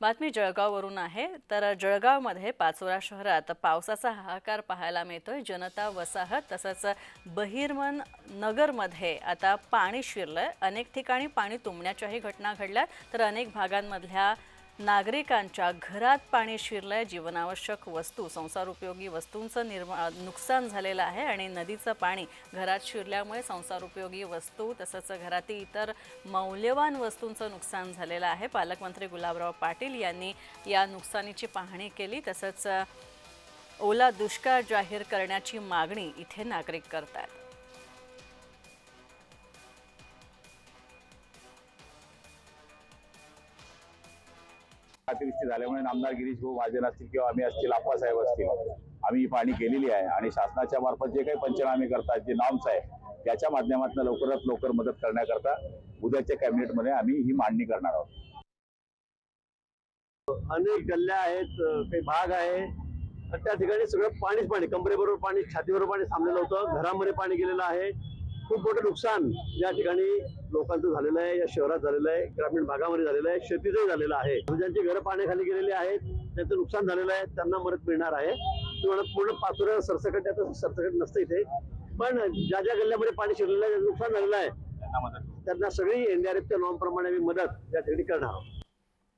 बातमी जळगाववरून आहे. तर जळगावमध्ये पाचोरा शहरात पावसाचा हाहाकार पाहायला मिळतोय. जनता वसाहत तसंच बहिरमन नगरमध्ये आता पाणी शिरलंय. अनेक ठिकाणी पाणी तुंबण्याच्याही घटना घडल्या तर अनेक भागांमधल्या नागरिकांच्या घरात पाणी शिरलंय जीवनावश्यक वस्तू संसारोपयोगी वस्तूंचं निर्मा नुकसान झालेलं आहे आणि नदीचं पाणी घरात शिरल्यामुळे संसारोपयोगी वस्तू तसंच घरातील इतर मौल्यवान वस्तूंचं नुकसान झालेलं आहे. पालकमंत्री गुलाबराव पाटील यांनी या नुकसानीची पाहणी केली. तसंच ओला दुष्काळ जाहीर करण्याची मागणी इथे नागरिक करतात अतिवृष्टी झाल्यामुळे नामदार गिरीश भाऊ महाजन असतील किंवा आम्ही असतील आप्पासाहेब असतील आम्ही ही पाहणी केलेली आहे आणि शासनाच्या मार्फत जे काही पंचनामे करतात जे नॉर्म्स आहे त्याच्या माध्यमातून लवकरात लवकर मदत करण्याकरता उद्याच्या कॅबिनेटमध्ये आम्ही ही मांडणी करणार आहोत. अनेक गल्ल्या आहेत काही भाग आहे. त्या ठिकाणी सगळं पाणीच पाणी कमरेबरोबर पाणी छातीबरोबर पाणी थांबलेलं होतं. घरामध्ये पाणी गेलेलं आहे. खूप मोठं नुकसान या ठिकाणी लोकांचं झालेलं आहे या शहरात झालेलं आहे ग्रामीण भागामध्ये झालेलं आहे शेतीचंही झालेलं आहे. ज्यांची घरं पाण्याखाली गेलेली आहेत त्यांचं नुकसान झालेलं आहे त्यांना मदत मिळणार आहे. तुम्हाला पूर्ण पाचोऱ्या सरसकट त्याचं सरसकट नसतं इथे. पण ज्या ज्या गल्ल्यामध्ये पाणी शिरलेलं आहे नुकसान झालेलं आहे त्यांना सगळी एनडीआरएफच्या नॉर्म प्रमाणे आम्ही मदत या ठिकाणी करणार आहोत.